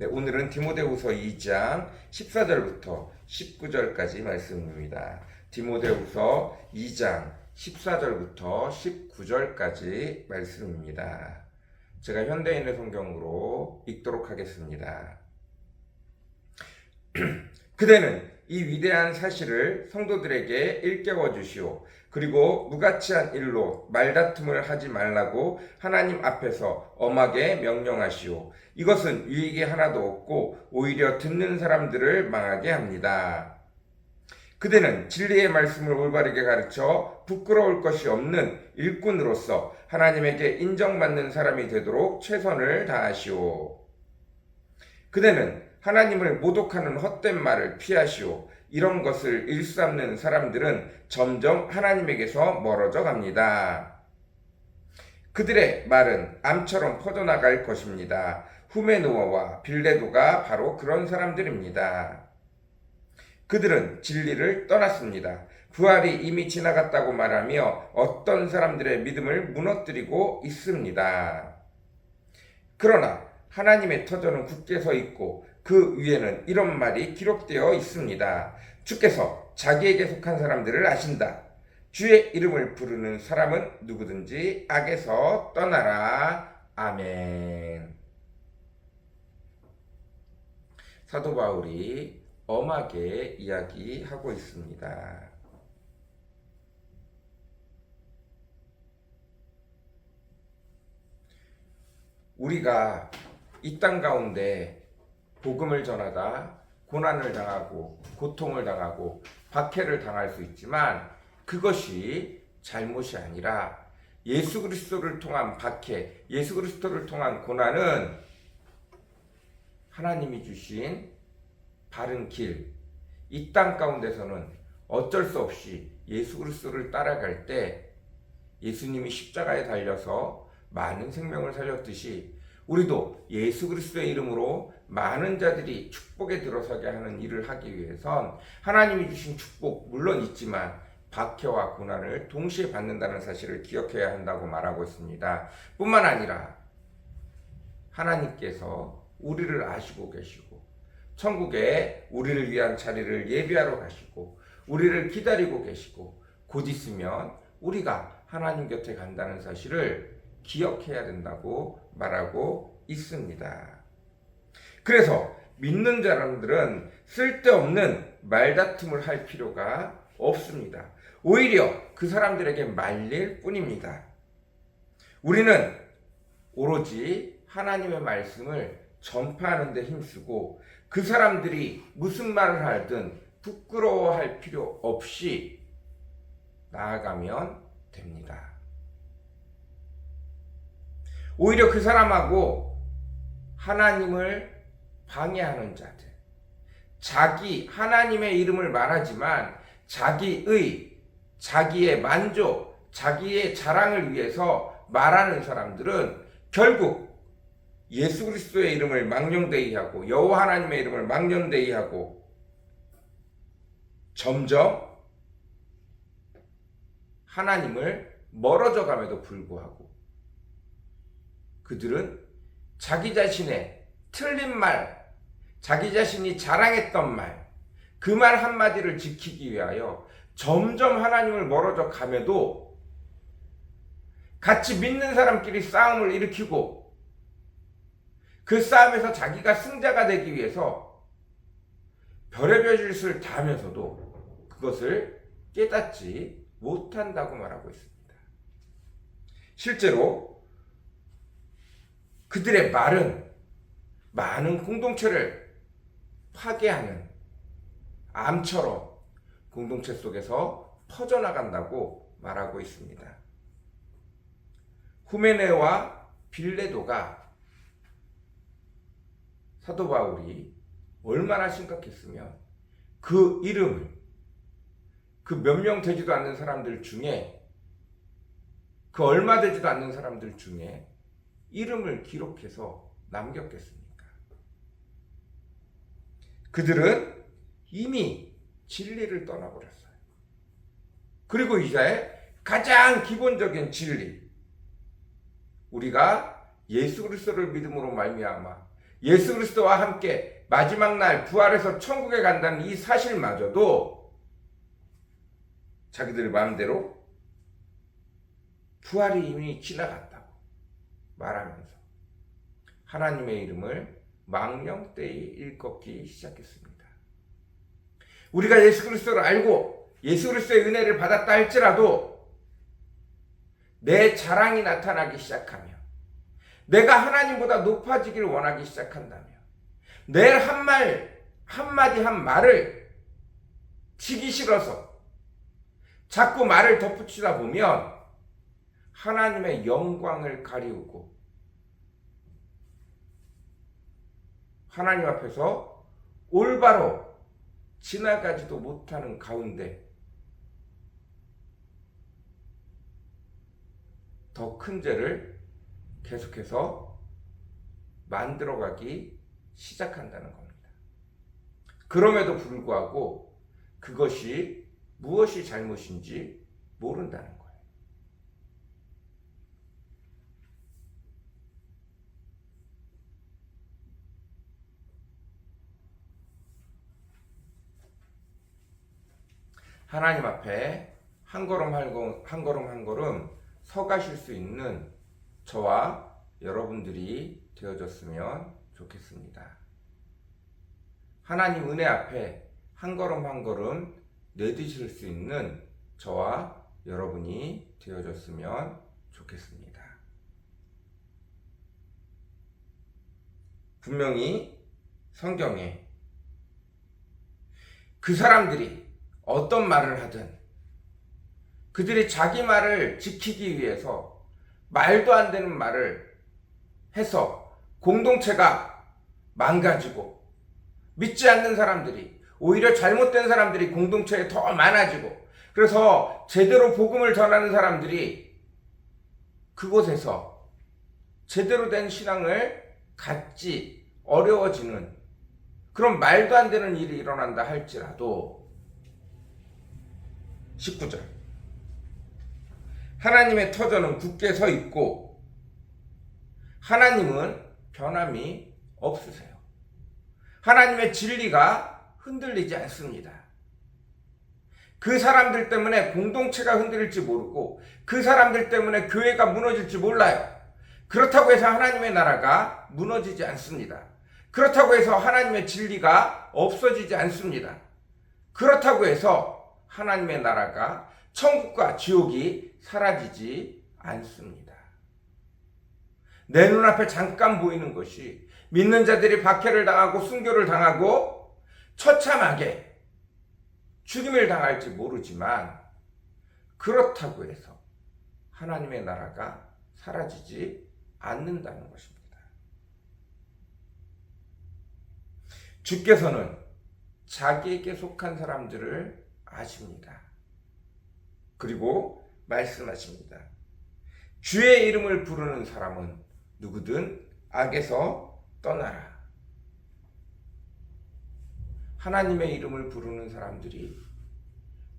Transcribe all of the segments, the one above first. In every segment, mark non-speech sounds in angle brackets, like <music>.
네, 오늘은 디모데후서 2장 14절부터 19절까지 말씀입니다. 디모데후서 2장 14절부터 19절까지 말씀입니다. 제가 현대인의 성경으로 읽도록 하겠습니다. <clears throat> 그대는 이 위대한 사실을 성도들에게 일깨워 주시오. 그리고 무가치한 일로 말다툼을 하지 말라고 하나님 앞에서 엄하게 명령하시오. 이것은 유익이 하나도 없고 오히려 듣는 사람들을 망하게 합니다. 그대는 진리의 말씀을 올바르게 가르쳐 부끄러울 것이 없는 일꾼으로서 하나님에게 인정받는 사람이 되도록 최선을 다하시오. 그대는 하나님을 모독하는 헛된 말을 피하시오. 이런 것을 일삼는 사람들은 점점 하나님에게서 멀어져 갑니다. 그들의 말은 암처럼 퍼져나갈 것입니다. 후메노아와 빌레도가 바로 그런 사람들입니다. 그들은 진리를 떠났습니다. 부활이 이미 지나갔다고 말하며 어떤 사람들의 믿음을 무너뜨리고 있습니다. 그러나 하나님의 터전은 굳게 서 있고 그 위에는 이런 말이 기록되어 있습니다. 주께서 자기에게 속한 사람들을 아신다. 주의 이름을 부르는 사람은 누구든지 악에서 떠나라. 아멘. 사도 바울이 엄하게 이야기하고 있습니다. 우리가 이 땅 가운데 복음을 전하다 고난을 당하고 고통을 당하고 박해를 당할 수 있지만 그것이 잘못이 아니라 예수 그리스도를 통한 박해, 예수 그리스도를 통한 고난은 하나님이 주신 바른 길, 이 땅 가운데서는 어쩔 수 없이 예수 그리스도를 따라갈 때 예수님이 십자가에 달려서 많은 생명을 살렸듯이 우리도 예수 그리스도의 이름으로 많은 자들이 축복에 들어서게 하는 일을 하기 위해선 하나님이 주신 축복 물론 있지만 박해와 고난을 동시에 받는다는 사실을 기억해야 한다고 말하고 있습니다. 뿐만 아니라 하나님께서 우리를 아시고 계시고 천국에 우리를 위한 자리를 예비하러 가시고 우리를 기다리고 계시고 곧 있으면 우리가 하나님 곁에 간다는 사실을 기억해야 된다고 말하고 있습니다. 그래서 믿는 사람들은 쓸데없는 말다툼을 할 필요가 없습니다. 오히려 그 사람들에게 말릴 뿐입니다. 우리는 오로지 하나님의 말씀을 전파하는 데 힘쓰고 그 사람들이 무슨 말을 하든 부끄러워할 필요 없이 나아가면 됩니다. 오히려 그 사람하고 하나님을 방해하는 자들, 자기 하나님의 이름을 말하지만 자기의 자기의 만족, 자기의 자랑을 위해서 말하는 사람들은 결국 예수 그리스도의 이름을 망령되이 하고 여호와 하나님의 이름을 망령되이 하고 점점 하나님을 멀어져 감에도 불구하고 그들은 자기 자신의 틀린 말, 자기 자신이 자랑했던 말, 그 말 한마디를 지키기 위하여 점점 하나님을 멀어져 감에도 같이 믿는 사람끼리 싸움을 일으키고 그 싸움에서 자기가 승자가 되기 위해서 별의별 짓을 다 하면서도 그것을 깨닫지 못한다고 말하고 있습니다. 실제로 그들의 말은 많은 공동체를 파괴하는 암처럼 공동체 속에서 퍼져나간다고 말하고 있습니다. 후메네와 빌레도가 사도 바울이 얼마나 심각했으면 그 이름을 그 몇 명 되지도 않는 사람들 중에 그 얼마 되지도 않는 사람들 중에 이름을 기록해서 남겼겠습니까? 그들은 이미 진리를 떠나버렸어요. 그리고 이제 가장 기본적인 진리, 우리가 예수 그리스도를 믿음으로 말미암아 예수 그리스도와 함께 마지막 날 부활해서 천국에 간다는 이 사실마저도 자기들 마음대로 부활이 이미 지나갔다고 말하면서 하나님의 이름을 망령되이 일컫기 시작했습니다. 우리가 예수 그리스도를 알고 예수 그리스도의 은혜를 받았다 할지라도 내 자랑이 나타나기 시작하며 내가 하나님보다 높아지길 원하기 시작한다며 내 한 말, 한마디 한 말을 치기 싫어서 자꾸 말을 덧붙이다 보면 하나님의 영광을 가리우고 하나님 앞에서 올바로 지나가지도 못하는 가운데 더 큰 죄를 계속해서 만들어가기 시작한다는 겁니다. 그럼에도 불구하고 그것이 무엇이 잘못인지 모른다는 하나님 앞에 한 걸음 한 걸음 한 걸음 한 걸음 서 가실 수 있는 저와 여러분들이 되어졌으면 좋겠습니다. 하나님 은혜 앞에 한 걸음 한 걸음 내디실 수 있는 저와 여러분이 되어졌으면 좋겠습니다. 분명히 성경에 그 사람들이 어떤 말을 하든 그들이 자기 말을 지키기 위해서 말도 안 되는 말을 해서 공동체가 망가지고 믿지 않는 사람들이 오히려 잘못된 사람들이 공동체에 더 많아지고 그래서 제대로 복음을 전하는 사람들이 그곳에서 제대로 된 신앙을 갖지 어려워지는 그런 말도 안 되는 일이 일어난다 할지라도 19절 하나님의 터전은 굳게 서 있고 하나님은 변함이 없으세요. 하나님의 진리가 흔들리지 않습니다. 그 사람들 때문에 공동체가 흔들릴지 모르고 그 사람들 때문에 교회가 무너질지 몰라요. 그렇다고 해서 하나님의 나라가 무너지지 않습니다. 그렇다고 해서 하나님의 진리가 없어지지 않습니다. 그렇다고 해서 하나님의 나라가 천국과 지옥이 사라지지 않습니다. 내 눈앞에 잠깐 보이는 것이 믿는 자들이 박해를 당하고 순교를 당하고 처참하게 죽임을 당할지 모르지만 그렇다고 해서 하나님의 나라가 사라지지 않는다는 것입니다. 주께서는 자기에게 속한 사람들을 아십니다. 그리고 말씀하십니다. 주의 이름을 부르는 사람은 누구든 악에서 떠나라. 하나님의 이름을 부르는 사람들이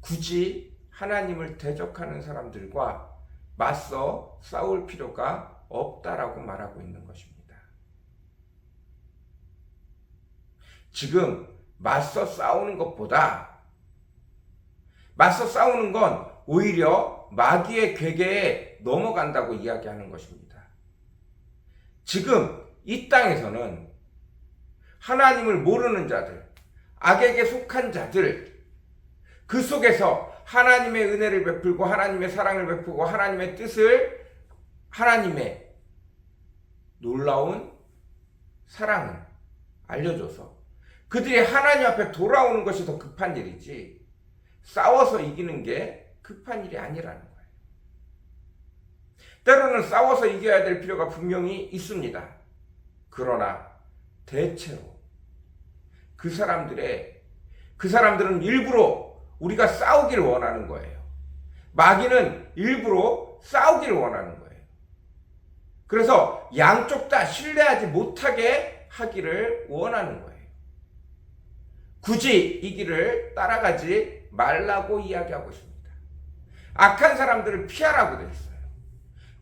굳이 하나님을 대적하는 사람들과 맞서 싸울 필요가 없다라고 말하고 있는 것입니다. 지금 맞서 싸우는 것보다 맞서 싸우는 건 오히려 마귀의 괴계에 넘어간다고 이야기하는 것입니다. 지금 이 땅에서는 하나님을 모르는 자들, 악에게 속한 자들, 그 속에서 하나님의 은혜를 베풀고 하나님의 사랑을 베풀고 하나님의 뜻을 하나님의 놀라운 사랑을 알려줘서 그들이 하나님 앞에 돌아오는 것이 더 급한 일이지 싸워서 이기는 게 급한 일이 아니라는 거예요. 때로는 싸워서 이겨야 될 필요가 분명히 있습니다. 그러나 대체로 그 사람들의 그 사람들은 일부러 우리가 싸우기를 원하는 거예요. 마귀는 일부러 싸우기를 원하는 거예요. 그래서 양쪽 다 신뢰하지 못하게 하기를 원하는 거예요. 굳이 이 길을 따라가지 말라고 이야기하고 있습니다. 악한 사람들을 피하라고 되어 있어요.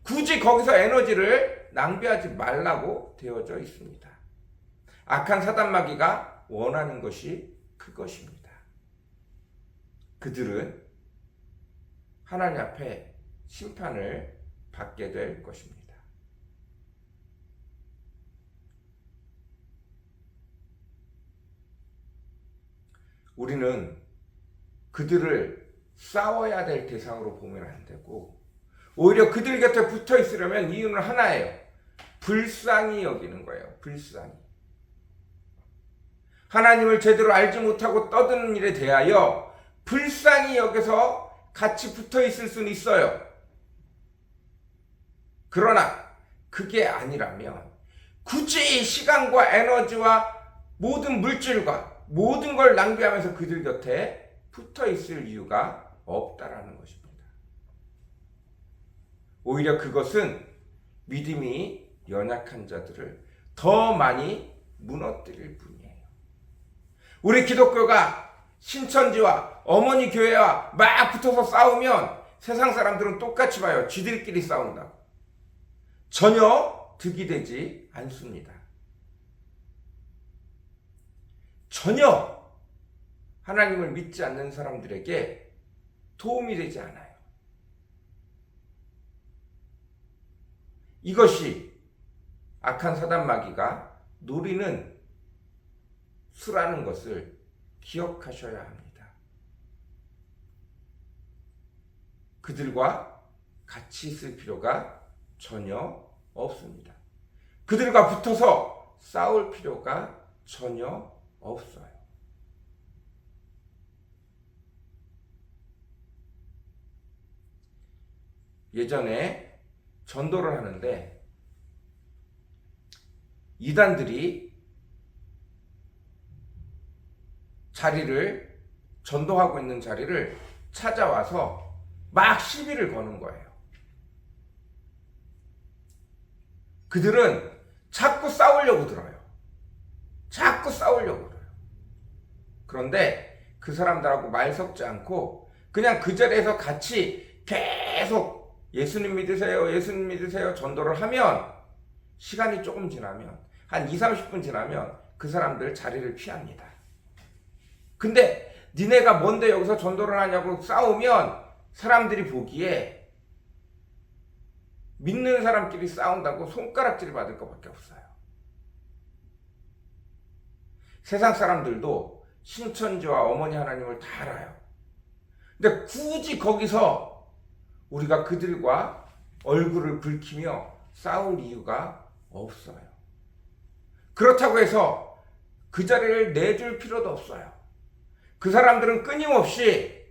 굳이 거기서 에너지를 낭비하지 말라고 되어져 있습니다. 악한 사단마귀가 원하는 것이 그것입니다. 그들은 하나님 앞에 심판을 받게 될 것입니다. 우리는 그들을 싸워야 될 대상으로 보면 안 되고 오히려 그들 곁에 붙어 있으려면 이유는 하나예요. 불쌍히 여기는 거예요. 불쌍히. 하나님을 제대로 알지 못하고 떠드는 일에 대하여 불쌍히 여겨서 같이 붙어 있을 수는 있어요. 그러나 그게 아니라면 굳이 시간과 에너지와 모든 물질과 모든 걸 낭비하면서 그들 곁에 붙어 있을 이유가 없다라는 것입니다. 오히려 그것은 믿음이 연약한 자들을 더 많이 무너뜨릴 뿐이에요. 우리 기독교가 신천지와 어머니 교회와 막 붙어서 싸우면 세상 사람들은 똑같이 봐요. 쥐들끼리 싸운다고. 전혀 득이 되지 않습니다. 전혀 하나님을 믿지 않는 사람들에게 도움이 되지 않아요. 이것이 악한 사단 마귀가 노리는 수라는 것을 기억하셔야 합니다. 그들과 같이 있을 필요가 전혀 없습니다. 그들과 붙어서 싸울 필요가 전혀 없어요. 예전에 전도를 하는데 이단들이 자리를 전도하고 있는 자리를 찾아와서 막 시비를 거는 거예요. 그들은 자꾸 싸우려고 들어요. 자꾸 싸우려고 들어요. 그런데 그 사람들하고 말 섞지 않고 그냥 그 자리에서 같이 계속 예수님 믿으세요, 예수님 믿으세요 전도를 하면 시간이 조금 지나면 한 2, 30분 지나면 그 사람들 자리를 피합니다. 근데 니네가 뭔데 여기서 전도를 하냐고 싸우면 사람들이 보기에 믿는 사람끼리 싸운다고 손가락질 받을 것밖에 없어요. 세상 사람들도 신천지와 어머니 하나님을 다 알아요. 근데 굳이 거기서 우리가 그들과 얼굴을 붉히며 싸울 이유가 없어요. 그렇다고 해서 그 자리를 내줄 필요도 없어요. 그 사람들은 끊임없이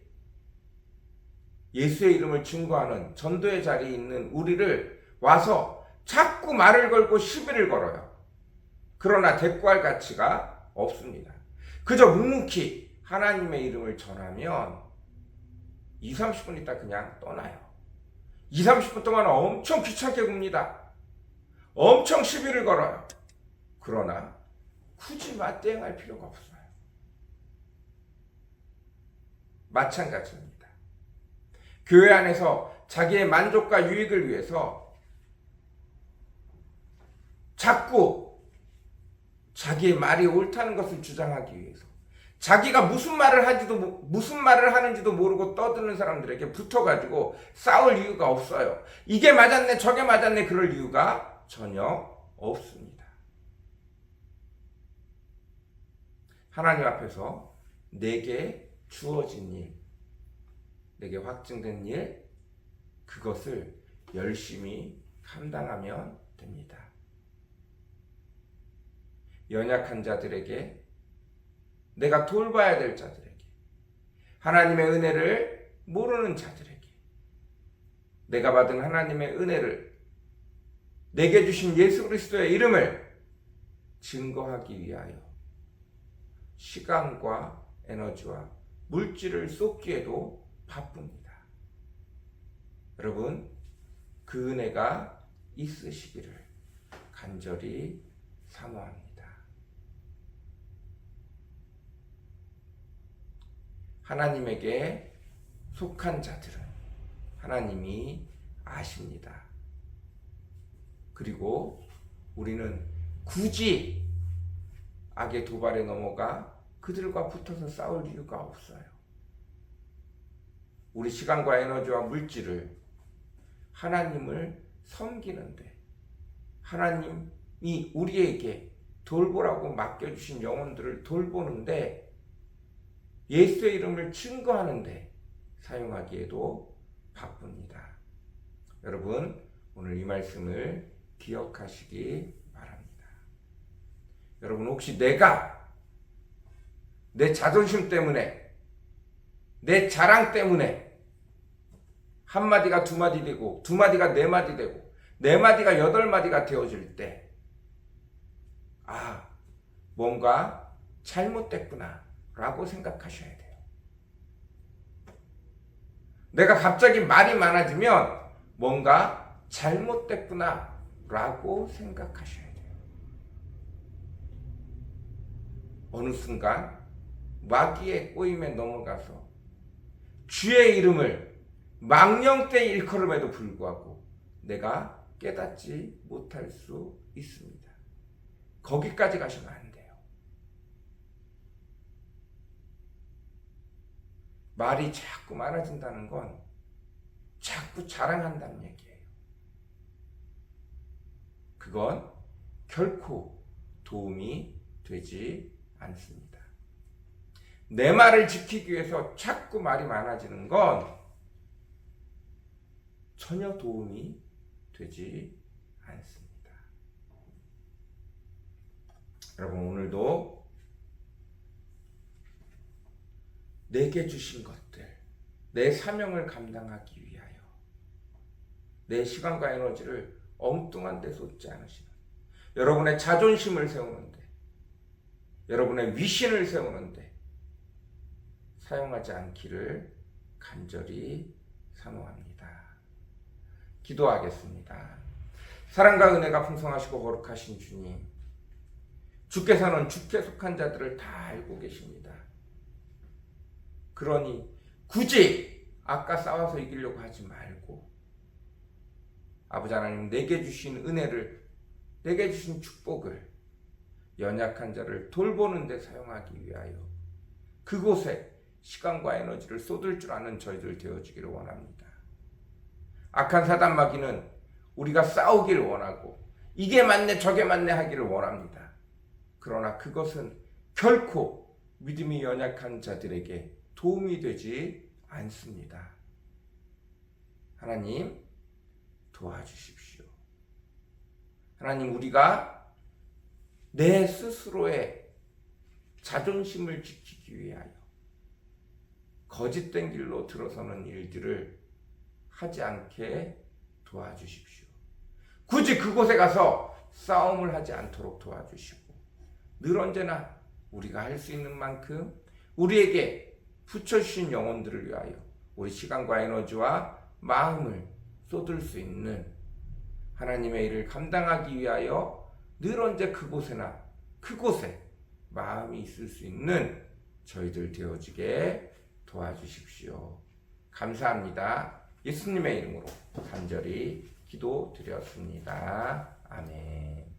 예수의 이름을 증거하는 전도의 자리에 있는 우리를 와서 자꾸 말을 걸고 시비를 걸어요. 그러나 대꾸할 가치가 없습니다. 그저 묵묵히 하나님의 이름을 전하면 2, 30분 있다 그냥 떠나요. 2, 30분 동안 엄청 귀찮게 굽니다. 엄청 시비를 걸어요. 그러나 굳이 맞대응할 필요가 없어요. 마찬가지입니다. 교회 안에서 자기의 만족과 유익을 위해서 자꾸 자기의 말이 옳다는 것을 주장하기 위해서 자기가 무슨 말을 하지도 무슨 말을 하는지도 모르고 떠드는 사람들에게 붙어가지고 싸울 이유가 없어요. 이게 맞았네, 저게 맞았네 그럴 이유가 전혀 없습니다. 하나님 앞에서 내게 주어진 일, 내게 확증된 일, 그것을 열심히 감당하면 됩니다. 연약한 자들에게 내가 돌봐야 될 자들에게, 하나님의 은혜를 모르는 자들에게, 내가 받은 하나님의 은혜를 내게 주신 예수 그리스도의 이름을 증거하기 위하여 시간과 에너지와 물질을 쏟기에도 바쁩니다. 여러분, 그 은혜가 있으시기를 간절히 사모합니다. 하나님에게 속한 자들은 하나님이 아십니다. 그리고 우리는 굳이 악의 도발에 넘어가 그들과 붙어서 싸울 이유가 없어요. 우리 시간과 에너지와 물질을 하나님을 섬기는데 하나님이 우리에게 돌보라고 맡겨주신 영혼들을 돌보는데 예수의 이름을 증거하는데 사용하기에도 바쁩니다. 여러분, 오늘 이 말씀을 기억하시기 바랍니다. 여러분, 혹시 내가 내 자존심 때문에, 내 자랑 때문에 한마디가 두 마디 되고, 두 마디가 네 마디 되고, 네 마디가 여덟 마디가 되어질 때, 아, 뭔가 잘못됐구나, 라고 생각하셔야 돼요. 내가 갑자기 말이 많아지면 뭔가 잘못됐구나 라고 생각하셔야 돼요. 어느 순간 마귀의 꼬임에 넘어가서 주의 이름을 망령때 일컬음에도 불구하고 내가 깨닫지 못할 수 있습니다. 거기까지 가시면 안 돼요. 말이 자꾸 많아진다는 건 자꾸 자랑한다는 얘기예요. 그건 결코 도움이 되지 않습니다. 내 말을 지키기 위해서 자꾸 말이 많아지는 건 전혀 도움이 되지 않습니다. 여러분, 오늘도 내게 주신 것들, 내 사명을 감당하기 위하여 내 시간과 에너지를 엉뚱한 데 쏟지 않으시는 여러분의 자존심을 세우는데 여러분의 위신을 세우는데 사용하지 않기를 간절히 사모합니다. 기도하겠습니다. 사랑과 은혜가 풍성하시고 거룩하신 주님, 주께서는 주께 속한 자들을 다 알고 계십니다. 그러니 굳이 아까 싸워서 이기려고 하지 말고 아버지 하나님 내게 주신 은혜를 내게 주신 축복을 연약한 자를 돌보는 데 사용하기 위하여 그곳에 시간과 에너지를 쏟을 줄 아는 저희들 되어지기를 원합니다. 악한 사단 마귀는 우리가 싸우기를 원하고 이게 맞네 저게 맞네 하기를 원합니다. 그러나 그것은 결코 믿음이 연약한 자들에게 도움이 되지 않습니다. 하나님 도와주십시오. 하나님 우리가 내 스스로의 자존심을 지키기 위하여 거짓된 길로 들어서는 일들을 하지 않게 도와주십시오. 굳이 그곳에 가서 싸움을 하지 않도록 도와주시고 늘 언제나 우리가 할 수 있는 만큼 우리에게 붙여주신 영혼들을 위하여 우리 시간과 에너지와 마음을 쏟을 수 있는 하나님의 일을 감당하기 위하여 늘 언제 그곳에나 그곳에 마음이 있을 수 있는 저희들 되어지게 도와주십시오. 감사합니다. 예수님의 이름으로 간절히 기도드렸습니다. 아멘.